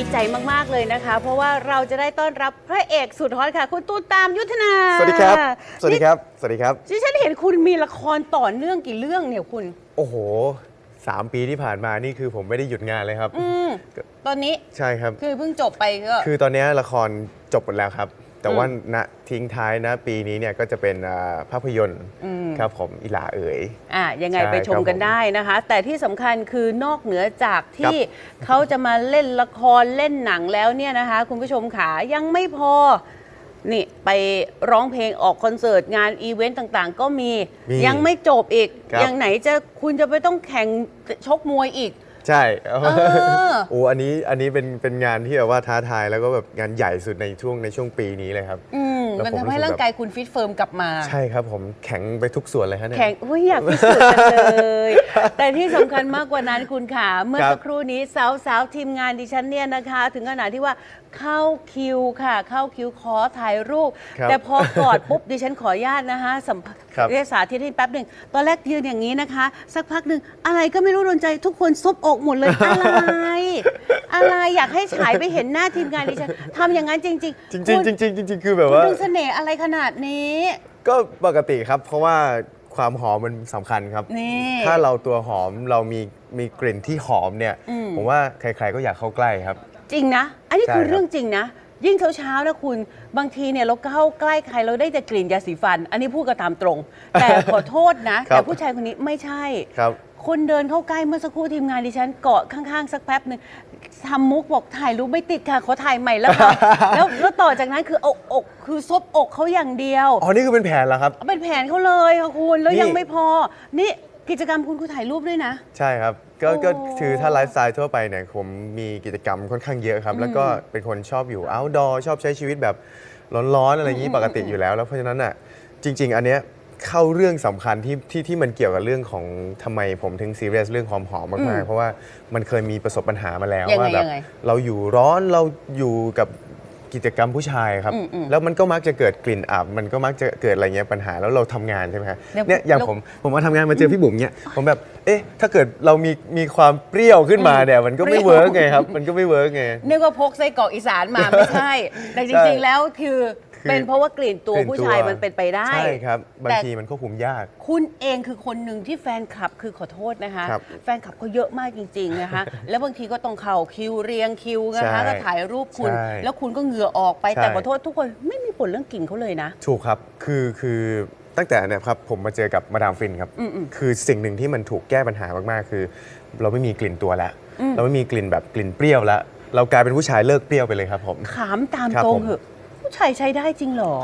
ดีใจมาก ๆ เลยนะคะ เพราะว่าเราจะได้ต้อนรับพระเอกสุดฮอตค่ะ คุณตูมตามยุทธนาสวัสดีครับ สวัสดีครับ สวัสดีครับนี่ที่ฉันเห็นคุณมีละครต่อเนื่องกี่เรื่องเนี่ยคุณ โอ้โหสามปีที่ผ่านมานี่คือผมไม่ได้หยุดงานเลยครับอืมตอนนี้ ใช่ครับ คือเพิ่งจบไปก็ คือตอนนี้ละครจบหมดแล้วครับ แต่ว่าณทิ้งท้ายนะปีนี้เนี่ยก็จะเป็นอ่าภาพยนตร์อืมครับผมอิหลาเอ๋ยอะยังไงใช่ไปชมกันครับผมได้นะคะ แต่ที่สำคัญคือนอกเหนือจากที่เขาจะมาเล่นละครเล่นหนังแล้วเนี่ยนะคะ คุณผู้ชมขายังไม่พอนี่ไปร้องเพลงออกคอนเสิร์ตงานอีเวนต์ต่างๆ ก็มีมียังไม่จบอีกครับยังไหนจะคุณจะไปต้องแข่งชกมวยอีก ใช่อ โอ้อันนี้อันนี้เป็นเป็นงานที่แบบว่าท้าทายแล้วก็แบบงานใหญ่สุดในช่วงในช่วงปีนี้เลยครับ อืมแล้ว มันผมทำให้รู้สึกร่างกายคุณฟิตเฟิร์มกลับมา ใช่ครับผมแข็งไปทุกส่วนเลยฮะเนี่ยแข่งอุ้ยอยากพิสูจน์จังเลย แต่ที่สำคัญมากกว่านั้นคุณค่ะเมื่อครับสักครู่นี้สาวสาวๆทีมงานดิฉันเนี่ยนะคะ ถึงขนาดที่ว่าเข้าคิวค่ะ เข้าคิวขอถ่ายรูปครับแต่พอกอดปุ๊บดิฉันขออนุญาตนะคะสัมภาครับเรียกสาธิตให้แป๊บหนึ่งตอนแรกยืนอย่างนี้นะคะ สักพักหนึ่งอะไรก็ไม่รู้โดนใจทุกคนซบอกหมดเลยอะไรอะไรอยากให้ฉายไปเห็นหน้าทีมงานดิฉันทำอย่างนั้นจริง ๆ จริงคุณๆจริงๆจริงๆคือแบบคุณว่าดึงเสน่ห์อะไรขนาดนี้ ก็ปกติครับ เพราะว่าความหอมมันสำคัญครับ นี่ถ้าเราตัวหอมเรามีมีกลิ่นที่หอมเนี่ย อืม ผมว่าใครๆก็อยากเข้าใกล้ครับ จริงนะ อันนี้ใช่คือครับ เรื่องจริงนะ ยิ่งเช้าๆนะคุณ บางทีเนี่ยเราเข้าใกล้ใครเราได้แต่กลิ่นยาสีฟัน อันนี้พูดกันตามตรง แต่ขอโทษนะครับแต่ผู้ชายคนนี้ไม่ใช่ ครับ คนเดินเข้าใกล้เมื่อสักครู่ทีมงานดิฉันเกาะข้างๆ สักแป๊บหนึ่งทำมุกบอกถ่ายรูปไม่ติดค่ะขอถ่ายใหม่แล้วค่ะแล้วแล้วต่อจากนั้นคืออกอกคือซบอกเขาอย่างเดียว อ๋อ นี่คือเป็นแผนแล้วครับ เป็นแผนเขาเลยค่ะคุณแล้วนี่ยังไม่พอ นี่กิจกรรมคุณคือถ่ายรูปด้วยนะ ใช่ครับ ก็โอ้ก็คือถ้าไลฟ์สไตล์ทั่วไปเนี่ยผมมีกิจกรรมค่อนข้างเยอะครับ แล้วก็เป็นคนชอบอยู่ outdoor ชอบใช้ชีวิตแบบร้อนๆอะไรอย่างนี้ปกติอยู่แล้ว แล้วเพราะฉะนั้นอะจริง ๆ อันเนี้ย เข้าเรื่องสำคัญที่ที่ที่มันเกี่ยวกับเรื่องของทำไมผมถึงซีเรียสเรื่องความหอมมากๆ เพราะว่ามันเคยมีประสบปัญหามาแล้วยังไงว่าแบบยังไงเราอยู่ร้อนเราอยู่กับกิจกรรมผู้ชายครับ อืมอืมแล้วมันก็มักจะเกิดกลิ่นอับ มันก็มักจะเกิดอะไรเงี้ยปัญหาแล้วเราทำงานใช่ไหมครับเดี๋ยวเนี่ยอย่างแล้ว ผมผมมาทำงานมาเจอพี่บุ๋มเนี่ยผมแบบเอ๊ะถ้าเกิดเรามีมีความเปรี้ยวขึ้นมาเนี่ยมันก็ไม่เปรี้ยวเวิร์กไงครับมันก็ไม่เวิร์กไง นึกว่าพกไส้กรอกอีสานมาไม่ใช่ แต่จริงๆแล้วคือ คือเป็นเพราะว่ากลิ่นตัวกลิ่นผู้ชายมันเป็นไปได้ ใช่ครับ บางแต่ ทีมันควบคุมยาก คุณเองคือคนหนึ่งที่แฟนคลับคือขอโทษนะคะ ครับแฟนคลับเขาเยอะมากจริง ๆนะคะ แล้วบางทีก็ต้องเข่าคิวเรียงคิวนะคะใช่ก็ถ่ายรูปคุณ ใช่แล้วคุณก็เหงื่อออกไปใช่ แต่ขอโทษทุกคนไม่มีผลเรื่องกลิ่นเขาเลยนะ ถูกครับ คือคือตั้งแต่เนี่ยครับผมมาเจอกับมาดามฟินครับ อืมอืมคือสิ่งหนึ่งที่มันถูกแก้ปัญหามากๆ คือ เราไม่มีกลิ่นตัวแล้วอืม เราไม่มีกลิ่นแบบกลิ่นเปรี้ยวแล้วเรากลายเป็นผู้ชายเลิกเปรี้ยวไปเลยครับผม ขามตามครับตรงผม เหอะ ผู้ชายใช้ได้จริงเหรอ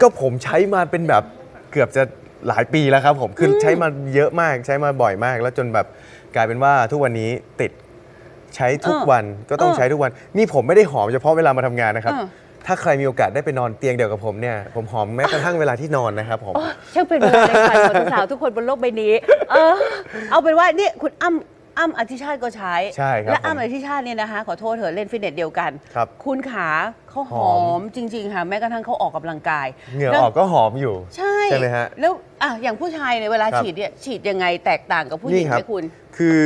ก็ผมใช้มาเป็นแบบเกือบจะหลายปีแล้วครับผมคืออใช้มาเยอะมากใช้มาบ่อยมาก แล้วจนแบบกลายเป็นว่าทุกวันนี้ติดใช้ทุกเออวันก็ต้องเออใช้ทุกวัน นี่ผมไม่ได้หอมเฉพาะเวลามาทำงานนะครับเออถ้าใครมีโอกาสได้ไปนอนเตียงเดียวกับผมเนี่ยผมหอมแม้กระทั่งเวลาที่นอนนะครับผมโอ้ช่างเป็นเวลาในฝันของสาวทุกคนบนโลกใบนี้ เออเอาเป็นว่านี่คุณอ้ำ อ้ำอธิชาติก็ใช้ ใช่ครับและผมอ้ำอธิชาติเนี่ยนะคะ ขอโทษเถอะเล่นฟิตเนสเดียวกันครับคุณขาเขาหหออม มจริง ๆ ค่ะ แม้กระทั่งเขาออกกำลังกายเหงื่อแล้วออกก็หอมอยู่ ใช่ใช่ไหมฮะ แล้วอะอย่างผู้ชายเนี่ยเวลาครับ ฉีดเนี่ยฉีดยังไงแตกต่างกับผู้หญิงนี่ครัไหมคุณ คือ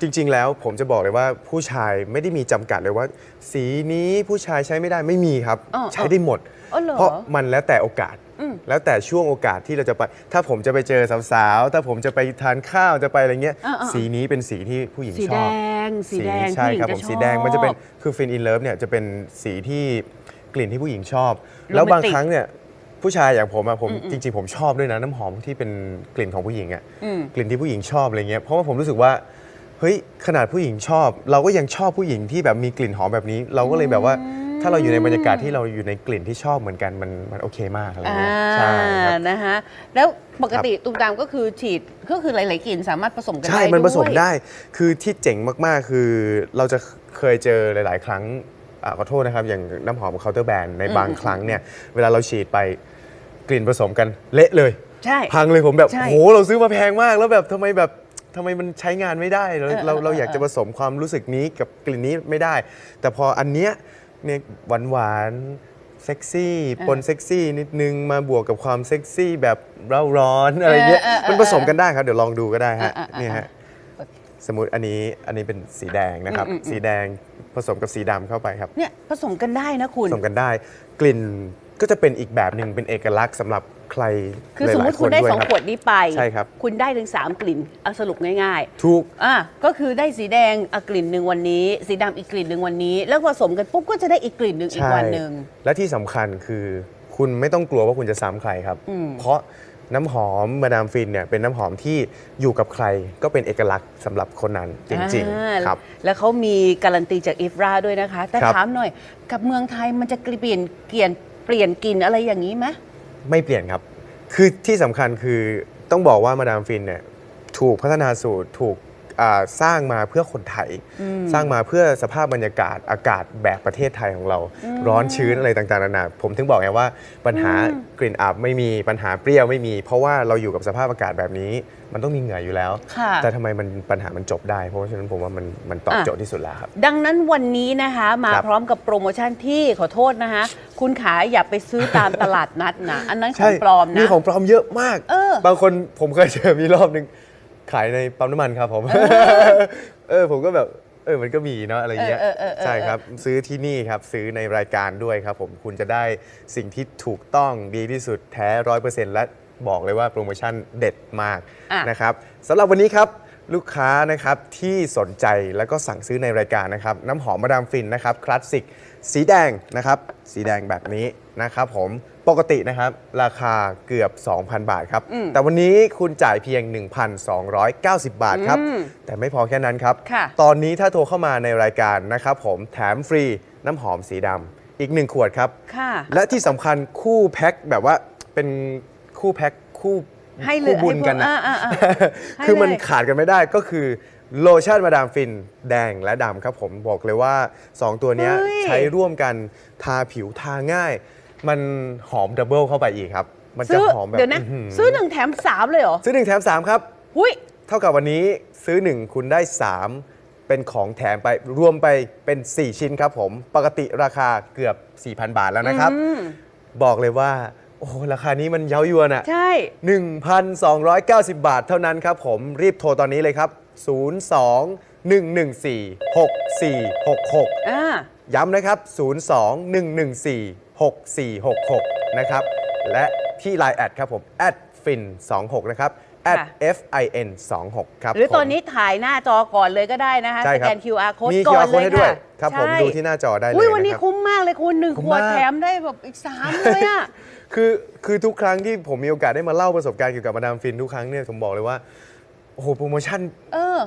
จริงๆ แล้วผมจะบอกเลยว่าผู้ชายไม่ได้มีจำกัดเลยว่า สีนี้ผู้ชายใช้ไม่ได้ไม่มีครับอ๋อใช้ได้หมด อ๋อเหรอ เพราะมันแล้วแต่โอกาสอืม แล้วแต่ช่วงโอกาสที่เราจะไป ถ้าผมจะไปเจอสาวๆ ถ้าผมจะไปทานข้าวจะไปอะไรเงี้ยอ่าๆสีนี้เป็นสีที่ผู้หญิงสีชแดอบ งสีแดงใช่ผู้หญิงครับจะผมชอบสีแดงมันจะเป็นคือฟินอินเลิฟเนี่ยจะเป็นสีที่กลิ่นที่ผู้หญิงชอบ โรแมนติกแล้วบางครั้งเนี่ยผู้ชายอย่างผมอะผมจริง ๆ ผมชอบด้วยนะน้ำหอมที่เป็นกลิ่นของผู้หญิงอะอืม กลิ่นที่ผู้หญิงชอบอะไรเงี้ยเพราะว่าผมรู้สึกว่าเฮ้ยขนาดผู้หญิงชอบ เราก็ยังชอบผู้หญิงที่แบบมีกลิ่นหอมแบบนี้ เราก็เลยแบบว่า ถ้าเราอยู่ในบรรยากาศที่เราอยู่ในกลิ่นที่ชอบเหมือนกันมันมันโอเคมากอะไรอ่าเงี้ยใช่ครับ นะคะแล้วปกติตุ้มตามก็คือฉีดก็คือหลาย ๆกลิ่นสามารถผสมกันได้ใช่ มันผสมด้วยได้ คือที่เจ๋งมาก ๆ คือเราจะเคยเจอหลาย ๆ ครั้งอาขอโทษนะครับ อย่างน้ำหอมเคาน์เตอร์แบรนด์ในบางครั้งเนี่ย เวลาเราฉีดไปกลิ่นผสมกันเละเลย ใช่ พังเลยผมแบบใช่โหเราซื้อมาแพงมาก แล้วแบบทำไมแบบทำไมมันใช้งานไม่ได้ เราเออเราเออเราอยากเออจะผสมความรู้สึกนี้กับกลิ่นนี้ไม่ได้ แต่พออันเนี้ย เนี่ยหวานหวานๆเซ็กซี่ปนเซ็กซี่นิดนึงมาบวกกับความเซ็กซี่แบบเร่าร้อนอะไรเงี้ยเออเออเออมันผสมกันได้ครับ เดี๋ยวลองดูก็ได้ฮะเออเออเออเนี่ยฮะสมมติอันนี้อันนี้เป็นสีแดงนะครับอืมอืมอืมสีแดงผสมกับสีดำเข้าไปครับเนี่ยผสมกันได้นะคุณผสมกันได้กลิ่น ก็จะเป็นอีกแบบหนึ่งเป็นเอกลักษณ์สำหรับใครคือหสมมลายติๆคุณได้ด้วยสองรับขวดนี้ไป ใช่ครับ คุณได้ถึงสามกลิ่นเอาสรุปง่ายถูกๆอะก็คือได้สีแดงอะกลิ่นหนึ่งวันนี้ สีดำอีกกลิ่นหนึ่งวันนี้ แล้วผสมกันปุ๊บก็จะได้อีกกลิ่นหนึ่งอีกใช่วันหนึ่ง และที่สำคัญคือคุณไม่ต้องกลัวว่าคุณจะซ้ำใครครับ อืม เพราะน้ำหอมมาดามฟินเนี่ยเป็นน้ำหอมที่อยู่กับใครก็เป็นเอกลักษณ์สำหรับคนนั้นจริงอ่าๆครับ แล้วเขามีการันตีจากอิฟราด้วยนะคะ แต่ครับ ถามหน่อยกับเมืองไทยมันจะเปลี่ยนเปลี่ยน เปลี่ยนกลิ่นอะไรอย่างนี้ไหมไม่เปลี่ยนครับ คือที่สำคัญคือต้องบอกว่ามาดามฟินเนี่ยถูกพัฒนาสูตรถูก สร้างมาเพื่อคนไทย สร้างมาเพื่อสภาพบรรยากาศอากาศแบบประเทศไทยของเรา ร้อนชื้นอะไรต่างๆนานาผมถึงบอกไงว่าปัญหากลิ่นอับไม่มีปัญหาเปรี้ยวไม่มี เพราะว่าเราอยู่กับสภาพอากาศแบบนี้ มันต้องมีเหงื่ออยู่แล้วค่ะแต่ทำไมมันปัญหามันจบได้ เพราะฉะนั้นผมว่ามันมันตอบอะโจทย์ที่สุดแล้วครับ ดังนั้นวันนี้นะคะมาครับพร้อมกับโปรโมชั่นที่ขอโทษนะคะ คุณขาอย่าไปซื้อตามตลาดนัดนะอันนั้นของปลอมมีนะของปลอมเยอะมากเออบางคนผมเคยเจอมีรอบหนึ่ง ขายในปั๊มน้ำมันครับผม เออผมก็แบบเออมันก็มีเนาะอะไรเงี้ยเออเออเออเออ ใช่ครับ ซื้อที่นี่ครับซื้อในรายการด้วยครับผมคุณจะได้สิ่งที่ถูกต้องดีที่สุดแท้ร้อยเปอร์เซ็นต์และบอกเลยว่าโปรโมชั่นเด็ดมากอะ นะครับสำหรับวันนี้ครับลูกค้านะครับที่สนใจแล้วก็สั่งซื้อในรายการนะครับน้ำหอมมาดามฟินนะครับคลาสสิกสีแดงนะครับสีแดงแบบนี้ นะครับผมปกตินะครับราคาเกือบ 2,000 บาทครับอืมแต่วันนี้คุณจ่ายเพียง 1,290 บาทครับอืมแต่ไม่พอแค่นั้นครับค่ะตอนนี้ถ้าโทรเข้ามาในรายการนะครับผมแถมฟรีน้ำหอมสีดำอีก1ขวดครับค่ะและที่สำคัญคู่แพ็คแบบว่าเป็นคู่แพ็คคู่ให้เลยคู่บุญกันนะให้เพิ่มอ่าอ่าให้คือมันเลยขาดกันไม่ได้ก็คือโลชั่นมาดามฟินแดงและดำครับผมบอกเลยว่า 2 ตัวเนี้ยเฮ้ยใช้ร่วมกันทาผิวทาง่าย มันหอมดับเบิลเข้าไปอีกครับ มันจะซื้อหอมแบบเดี๋ยวนะ อื้อหืซื้อหนึ่งแถมสามเลยเหรอซื้อหนึ่งแถม3ครับ หุ้ย เท่ากับวันนี้ซื้อ 1 คุณได้ 3 เป็นของแถมไปรวมไปเป็น 4 ชิ้นครับผม ปกติราคาเกือบ 4,000 บาทแล้วนะครับ อืม บอกเลยว่า โอ้โหราคานี้มันเย้ายวนอะ ใช่ 1,290 บาทเท่านั้นครับผมรีบโทรตอนนี้เลยครับ 02 114 6466 อ่า ย้ำนะครับ 02 114 6466 นะครับ และที่ Line แอดครับผม fin 26 นะครับ at ค่ะ fin 26ครับหรือผมตอนนี้ถ่ายหน้าจอก่อนเลยก็ได้นะคะใช่สครัแกบน QR code มี ก่อน QR เลย code ให้ด้วยค่ะครับผมใช่ดูที่หน้าจอได้เลยอุ้ยวันนี้นะครับ คุ้มมากเลยคุณหนึ่งคุ้ขมวดมาก แถมได้แบบอีกสามเลยอะคือคือทุกครั้งที่ผมมีโอกาสได้มาเล่าประสบการณ์เกี่ยวกับมาดามฟินทุกครั้งเนี่ยผมบอกเลยว่า โอ้โหโปรโมชั่นเออ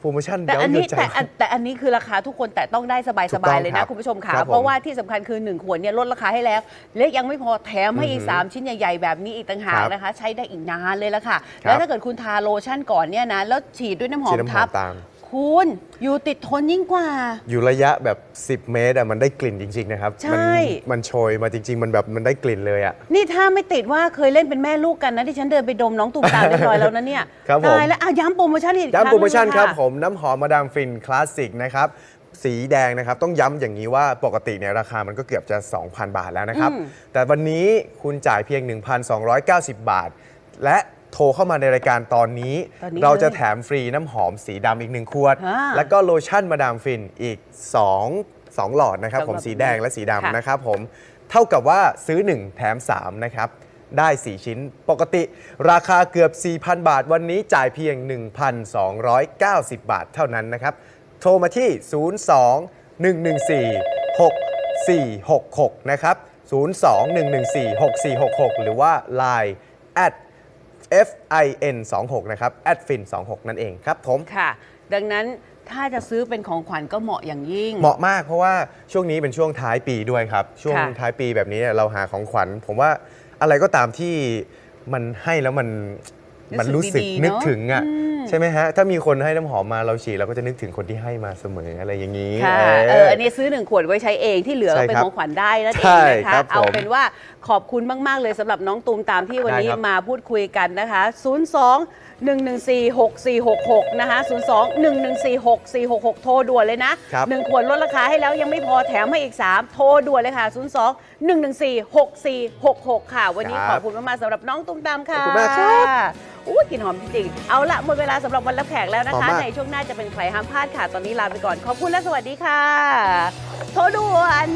โปรโมชั่นแต่เย้าอันยนี้วนใจแต่อันแต่อันนี้คือราคาทุกคนแต่ต้องได้สบายถูสกต้บาอยงเลยครันะบคุณผู้ชมขาครับผมเพราะว่าที่สำคัญคือ 1 ขวดเนี่ยลดราคาให้แล้วเล็กยังไม่พอแถมให้อีก3ชิ้นใหญ่ๆ แบบนี้อีกต่างหากครับนะคะ ใช้ได้อีกนานเลยละค่ะ ครับ แล้วถ้าเกิดคุณทาโลชั่นก่อนเนี่ยนะแล้วฉีดด้วยน้ำหอฉีมดน้ำหอมทับตาม คุณอยู่ติดทนยิ่งกว่า อยู่ระยะแบบ 10 เมตรอะมันได้กลิ่นจริง ๆ นะครับใช่ มัมันโชยมาจริง ๆ มันแบบมันได้กลิ่นเลยอะ นี่ถ้าไม่ติดว่าเคยเล่นเป็นแม่ลูกกันนะที่ฉันเดินไปดมน้องตุ่มตามเรียบร้อยแล้วนะเนี่ยครับผม ตายแล้วอะย้ำโปรโมชั่นอีกย้ำโปรโมชั่นงหงครับะผมน้ำหอมมาดามฟินคลาสสิกนะครับ สีแดงนะครับ ต้องย้ำอย่างนี้ว่าปกติเนี่ยราคามันก็เกือบจะ 2,000 บาทแล้วนะครับอืมแต่วันนี้คุณจ่ายเพียง 1,290 บาท และ โทรเข้ามาในรายการตอนนี้ ตอนนี้เราจะเลยแถมฟรีน้ำหอมสีดำอีก1ขวด อ่าแล้วก็โลชั่นมาดามฟินอีก2 2หลอดนะครับสองหลอดผมสีแดงและสีค่ะ ดำนะครับผมเท่ากับว่าซื้อ 1 แถม 3 นะครับ ได้ 4 ชิ้นปกติราคาเกือบ 4,000 บาท วันนี้จ่ายเพียง 1,290 บาทเท่านั้นนะครับ โทรมาที่ 02 114 6466 นะครับ 02 114 6466 หรือว่า Line at fin 26นะครับ at fin 26นั่นเองครับผม ค่ะ ดังนั้นถ้าจะซื้อเป็นของขวัญก็เหมาะอย่างยิ่ง เหมาะมากเพราะว่าช่วงนี้เป็นช่วงท้ายปีด้วยครับ ช่วงค่ะ ท้ายปีแบบนี้เนี่ยเราหาของขวัญ ผมว่าอะไรก็ตามที่มันให้แล้วมันมันรู้สึกดีๆนึกเนอะถึงอะ อืม ใช่ไหมฮะ ถ้ามีคนให้น้ำหอมมาเราฉีดเราก็จะนึกถึงคนที่ให้มาเสมออะไรอย่างนี้ค่ะเออเออ อันนี้ซื้อหนึ่งขวดไว้ใช้เองที่เหลือใช่เป็นครับของขวัญได้นั่นเอใช่งนะครัคะบเอาผมเป็นว่าขอบคุณมาก ๆ เลยสำหรับน้องตูมตามที่วันนี้ได้ครับ มาพูดคุยกันนะคะ 02 114 6466 นะคะ 02 114 6466 โทรด่วนเลยนะ ครับหนึ่งขวดลดราคาให้แล้วยังไม่พอแถมให้อีก 3 โทรด่วนเลยค่ะ 02 114 6466 ค่ะ วันนี้คขรับอบคุณมาก ๆสำหรับน้องตูมตามค่ะ ขอบคุณมากครับโอู้กลิ่นหอมจริงๆเอาละหมดเวลาสำหรับวันรับแขกแล้วนะหอมคะมาก ในช่วงหน้าจะเป็นใครห้ามพลาดค่ะ ตอนนี้ลาไปก่อน ขอบคุณและสวัสดีค่ะ โทรด่วน